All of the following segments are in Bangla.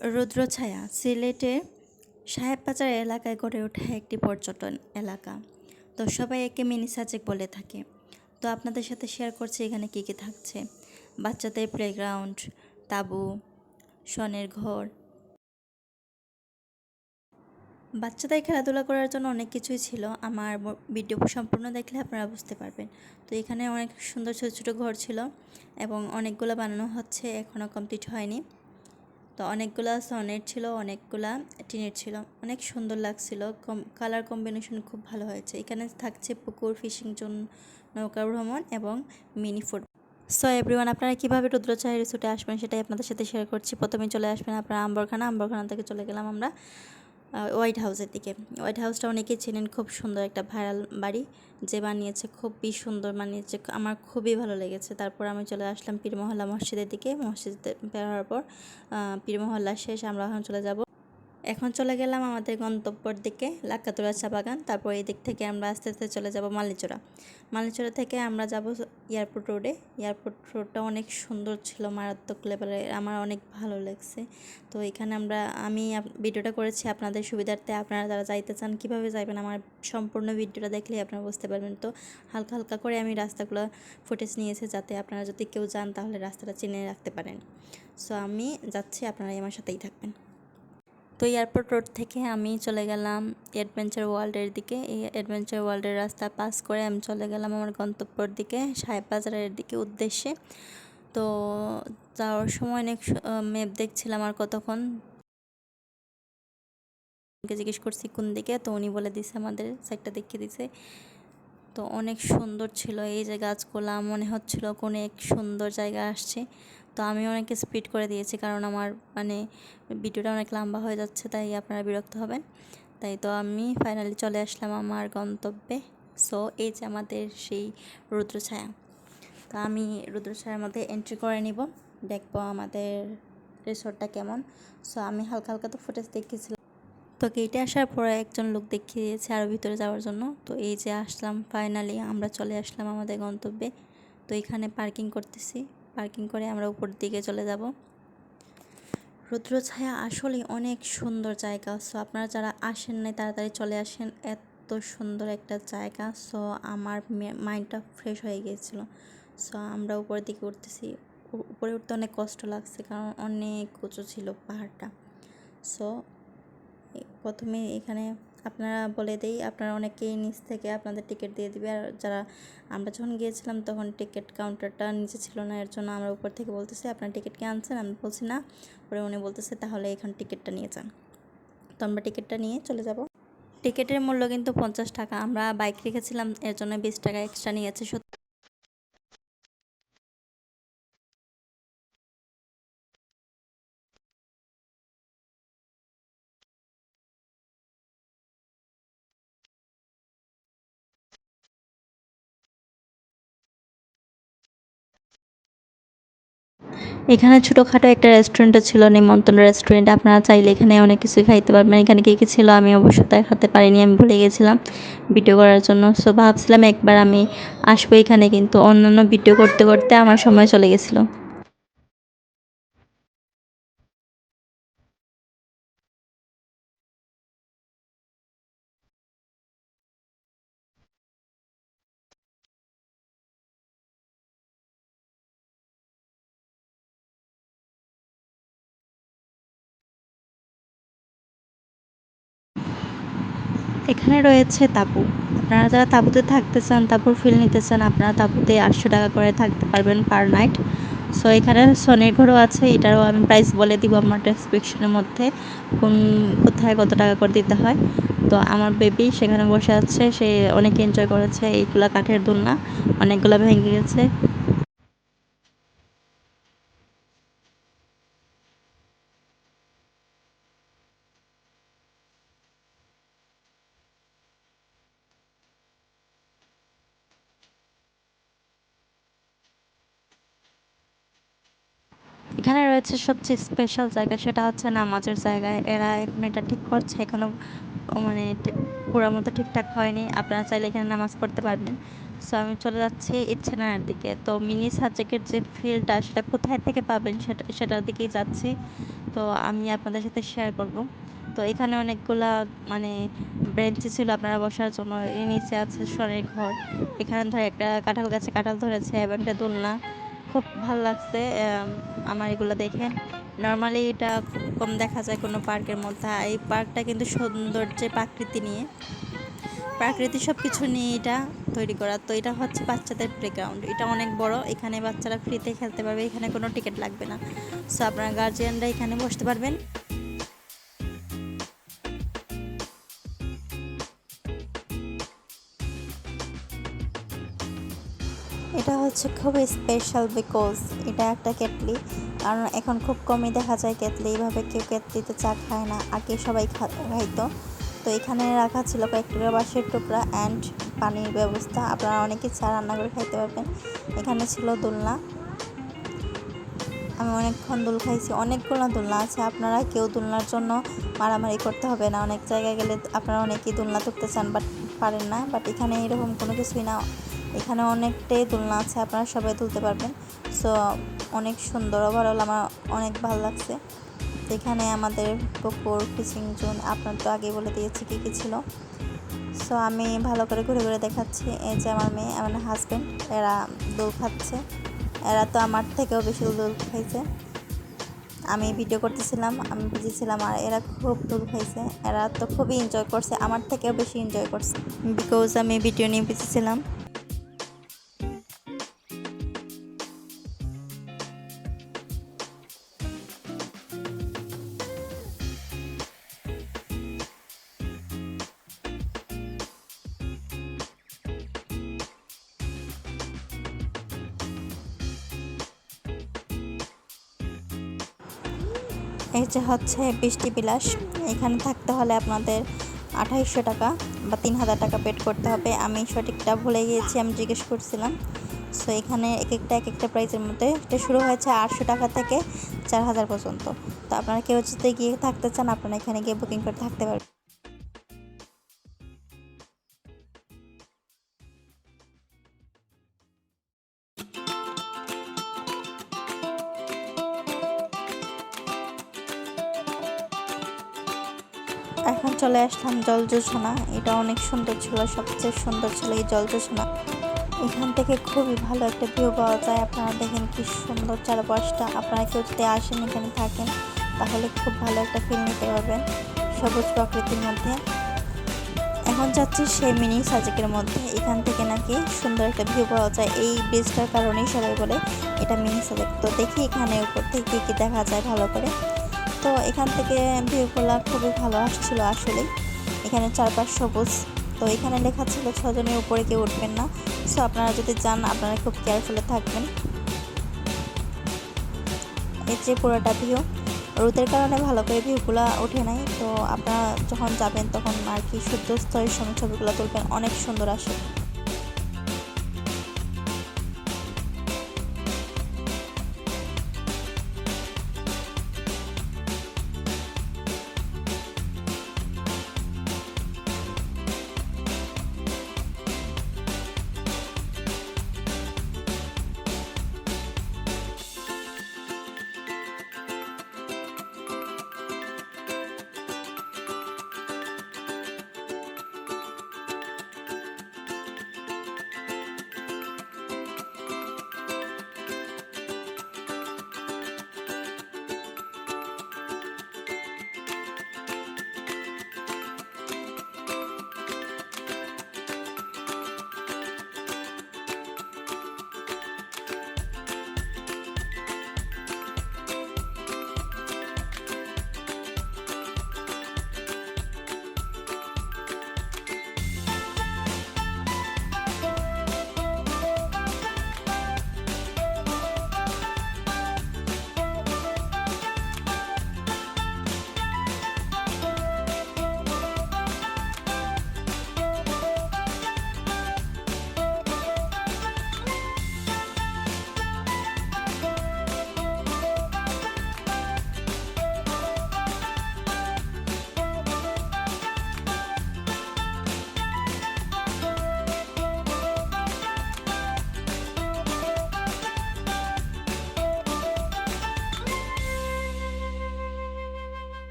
রুদ্রছায়া সাহেব সাহেববাজার এলাকায় গড়ে ওঠা একটি পর্যটন এলাকা। তো সবাই একে মিনি সাজেক বলে থাকে। তো আপনাদের সাথে শেয়ার করছি এখানে কী কী থাকছে। বাচ্চাদের প্লেগ্রাউন্ড তাঁবু সনের ঘর। বাচ্চাদের খেলাধুলা করার জন্য অনেক কিছুই ছিল। আমার ভিডিও সম্পূর্ণ দেখলে আপনারা বুঝতে পারবেন। তো এখানে অনেক সুন্দর ছোটো ছোটো ঘর ছিল এবং অনেকগুলো বানানো হচ্ছে এখনও কমপ্লিট হয়নি। তো অনেকগুলা সনেট ছিল, অনেকগুলা টিনের ছিল। অনেক সুন্দর লাগছিল। কম কালার কম্বিনেশন খুব ভালো হয়েছে। এখানে থাকছে পুকুর ফিশিং জোন নৌকা ভ্রমণ এবং মিনি ফুড সো এভরিওয়ান আপনারা কীভাবে রুদ্রচাহী রিসোর্টে আসবেন সেটাই আপনাদের সাথে শেয়ার করছি। প্রথমে চলে আসবেন আপনারা আম্বরখানা। আম্বরখানা থেকে চলে গেলাম আমরা। হোয়াইট হাউসের দিকে। হোয়াইট হাউসটা অনেকেই চেনেন, খুব সুন্দর একটা ভাইরাল বাড়ি। যে বানিয়েছে, খুবই সুন্দর বানিয়েছে আমার খুবই ভালো লেগেছে। তারপর আমি চলে আসলাম পীরমহল্লা মসজিদের দিকে। মসজিদে বেরোয়ার পর পীরমহল্লা শেষ, আমরা ওখানে চলে যাব এখন চলে গেলাম আমাদের গন্তব্যর দিকে, লাক্কাতুরা চা বাগান। তারপর এই দিক থেকে আমরা আস্তে আস্তে চলে যাব মালিচোড়া মালিচোড়া থেকে আমরা যাব এয়ারপোর্ট রোডে। এয়ারপোর্ট রোডটা অনেক সুন্দর ছিল, মারাত্মক লেভেলের আমার অনেক ভালো লাগছে। তো এখানে আমরা, আমি ভিডিওটা করেছি আপনাদের সুবিধার্থে। আপনারা যারা যাইতে চান, কীভাবে যাবেন আমার সম্পূর্ণ ভিডিওটা দেখলেই আপনারা বুঝতে পারবেন। তো হালকা হালকা করে আমি রাস্তাগুলো ফুটেজ নিয়েছি যাতে আপনারা যদি কেউ যান, তাহলে রাস্তাটা চিনে রাখতে পারেন। সো আমি যাচ্ছি, আপনারা আমার সাথেই থাকবেন। তো এয়ারপোর্ট রোড থেকে আমি চলে গেলাম অ্যাডভেঞ্চার ওয়ার্ল্ডের দিকে। এই অ্যাডভেঞ্চার ওয়ার্ল্ডের রাস্তা পাস করে আমি চলে গেলাম আমার গন্তব্যর দিকে, সাহেব বাজারের দিকে উদ্দেশ্যে। তো যাওয়ার সময় অনেক ম্যাপ দেখছিলাম আর কতক্ষণ। জিজ্ঞেস করছি, কোন দিকে? তো উনি বলে দিছে আমাদের সাইডটা দেখিয়ে দিছে। তো অনেক সুন্দর ছিল এই যে গাছগুলা, মনে হচ্ছিল কোনো এক সুন্দর জায়গা আসছে। তো আমি অনেক স্পিড করে দিয়েছি কারণ আমার মানে ভিডিওটা অনেক লম্বা হয়ে যাচ্ছে, তাই আপনারা বিরক্ত হবেন। তাই তো আমি ফাইনালি চলে আসলাম আমার গন্তব্যে। সো এই যে আমাদের সেই রুদ্রছায়া। তো আমি রুদ্রছায়ার মধ্যে এন্ট্রি করে নিব। দেখব আমাদের রিসোর্টটা কেমন। সো আমি হালকা হালকা তো ফুটেজ দেখেছিলাম তো গেটে আসার পরে একজন লোক দেখিয়ে দিয়েছে আরও ভিতরে যাওয়ার জন্য। তো এই যে আসলাম ফাইনালি আমরা চলে আসলাম আমাদের গন্তব্যে। তো এখানে পার্কিং করতেছি। পার্কিং করে আমরা উপর দিকে চলে যাব। রুদ্র ছায়া আসলে অনেক সুন্দর জায়গা। সো আপনারা যারা আসেন নাই, তাড়াতাড়ি চলে আসেন। এত সুন্দর একটা জায়গা। সো আমার মাইন্ডটা ফ্রেশ হয়ে গিয়েছিল। সো আমরা উপরের দিকে উঠতেছি। উপরে উঠতে অনেক কষ্ট লাগছে কারণ অনেক উঁচু ছিল পাহাড়টা। সো প্রথমে এখানে আপনারা বলে দেই, আপনারা অনেকেই নিচ থেকে আপনাদের টিকিট দিয়ে দিবে। আর যারা আমরা যখন গিয়েছিলাম তখন টিকিট কাউন্টারটা নিচে ছিল না, এর জন্য আমরা উপর থেকে বলতেছি, আপনার টিকিট কে আনছেন? আমি বলছি, না। পরে উনি বলতেছে, তাহলে এখান টিকিটটা নিয়ে যান। তো আমরা টিকিটটা নিয়ে চলে যাব। টিকিটের মূল্য কিন্তু পঞ্চাশ টাকা। আমরা বাইক রেখেছিলাম, এর জন্য বিশ টাকা এক্সট্রা নিয়েছে এখানে ছোটোখাটো একটা রেস্টুরেন্টও ছিল, নিমন্ত্রণ রেস্টুরেন্ট আপনারা চাইলে এখানে অনেক কিছু খাইতে পারবেন। এখানে কী কী ছিল আমি অবশ্য দেখাতে পারিনি, আমি ভুলে গেছিলাম ভিডিও করার জন্য। সো ভাবছিলাম একবার আমি আসব এখানে, কিন্তু অন্যান্য ভিডিও করতে করতে আমার সময় চলে গেছিল। এখানে রয়েছে তাঁবু। আপনারা যারা তাঁবুতে থাকতে চান, তাঁবুর ফিল নিতে চান, আপনারা তাঁবুতে আটশো টাকা করে থাকতে পারবেন পার নাইট সো এখানে সনের ঘরও আছে, এটারও আমি প্রাইস বলে দিব আমার ডেসক্রিপশনের মধ্যে, কোন, কোথায় কত টাকা করে দিতে হয়। তো আমার বেবি সেখানে বসে আছে, সে অনেক এনজয় করেছে, এইগুলা কাঠের দোলনা, অনেকগুলো ভেঙে গেছে। এখানে রয়েছে সবচেয়ে স্পেশাল জায়গা, সেটা হচ্ছে নামাজের জায়গায় এরা এখন এটা ঠিক করছে, এখনও মানে পুরো মতো ঠিকঠাক হয়নি। আপনারা চাইলে এখানে নামাজ পড়তে পারবেন। সো আমি চলে যাচ্ছি ইচ্ছেনার দিকে। তো মিনি সাজেকের যে ফিল্ডটা সেটা কোথায় থেকে পাবেন সেটা, সেটার দিকেই যাচ্ছি। তো আমি আপনাদের সাথে শেয়ার করব। তো এখানে অনেকগুলা মানে বেঞ্চি ছিল আপনারা বসার জন্য। এর নিচে আছে সনের ঘর। এখানে ধর একটা কাঁঠাল গাছে কাঁঠাল ধরেছে এবং একটা দোলনা। খুব ভালো লাগছে আম, আমার এগুলো দেখে। নর্মালি এটা খুব কম দেখা যায় কোনো পার্কের মধ্যে। এই পার্কটা কিন্তু সৌন্দর্যে প্রাকৃতি নিয়ে। প্রাকৃতি সব কিছু নিয়ে এটা তৈরি করা। তো এটা হচ্ছে বাচ্চাদের প্লেগ্রাউন্ড এটা অনেক বড়। এখানে বাচ্চারা ফ্রিতে খেলতে পারবে। এখানে কোনো টিকিট লাগবে না। সো আপনারা গার্জিয়ানরা এখানে বসতে পারবেন। হচ্ছে খুবই স্পেশাল বিকজ এটা একটা কেটলি। কারণ এখন খুব কমই দেখা যায় কেটলি, এইভাবে কেউ কেটলিতে চা খায় না আগে সবাই খাইতো। তো এখানে রাখা ছিল কয়েক বাঁশের টুকরা অ্যান্ড পানির ব্যবস্থা। আপনারা অনেকে চা রান্না করে খাইতে পারবেন। এখানে ছিল দোলনা। আমি অনেকক্ষণ দোল খাইছি। অনেকগুলো দোলনা আছে। আপনারা কেউ দোলনার জন্য মারামারি করতে হবে না। অনেক জায়গায় গেলে আপনারা অনেকেই দোলনা তুলতে চান, বাট পারেন না। বাট এখানে এরকম কোনো কিছুই না। এখানে অনেকটাই দোলনা আছে, আপনারা সবাই তুলতে পারবেন। সো অনেক সুন্দর ওভারঅল আমার অনেক ভালো লাগছে। এখানে আমাদের পুকুর, ফিশিং জোন, আপনার তো আগে বলে দিয়েছি কী কী ছিল। সো আমি ভালো করে ঘুরে ঘুরে দেখাচ্ছি। এই যে আমার মেয়ে, আমার হাজব্যান্ড এরা দোল খাচ্ছে। এরা তো আমার থেকেও বেশি দোল খাইছে। আমি ভিডিও করতেছিলাম, আমি বুঝেছিলাম, আর এরা খুব দোল খাইছে। এরা তো খুবই এনজয় করছে, আমার থেকেও বেশি এনজয় করছে। বিকজ আমি ভিডিও নিয়ে বুঝেছিলাম। এই যে হচ্ছে বৃষ্টি বিলাস। এখানে থাকতে হলে আপনাদের আঠাইশশো টাকা বা তিন হাজার টাকা পেড করতে হবে। আমি সঠিকটা ভুলে গিয়েছি, আমি জিজ্ঞেস করছিলাম। সো এখানে এক একটা এক একটা প্রাইজের মধ্যে। এটা শুরু হয়েছে আটশো টাকা থেকে চার হাজার পর্যন্ত। তো আপনারা কেউ যদি গিয়ে থাকতে চান, আপনারা এখানে গিয়ে বুকিং করে থাকতে পারবেন। এখন চলে আসলাম জল যোজনা। এটা অনেক সুন্দর ছিল, সবচেয়ে সুন্দর ছিল এই জল যোজনা। এখান থেকে খুবই ভালো একটা ভিউ পাওয়া যায়। আপনারা দেখেন কি সুন্দর চারপাশটা। আপনারা কেউ যদি আসেন এখানে থাকেন, তাহলে খুব ভালো একটা ফিল নিতে পারবেন সবুজ প্রকৃতির মধ্যে। এখন যাচ্ছি সেই মিনি সাজেকের মধ্যে। এখান থেকে নাকি সুন্দর একটা ভিউ পাওয়া যায়। এই ব্রিজটার কারণেই সবাই বলে এটা মিনি সাজেক। তো দেখি এখানে উপর থেকে কী দেখা যায় ভালো করে। তো এখান থেকে ভিউগুলো খুবই ভালো আসছিল আসলে এখানে চারপাশ সবুজ। তো এখানে লেখা ছিল ছজনের উপরে কেউ উঠবেন না। সো আপনারা যদি যান, আপনারা খুব কেয়ারফুলে থাকবেন। এর যে পুরোটা ভিউ রোদের কারণে ভালো করে ভিউগুলো ওঠে নাই। তো আপনারা যখন যাবেন, তখন আর কি সূর্যাস্তরের সময় ছবিগুলো তুলবেন, অনেক সুন্দর আসে।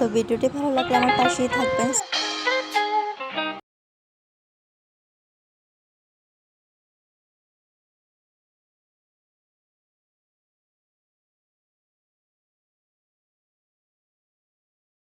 সো ভিডিওটি ভালো লাগলে আমার পাশেই থাকবেন।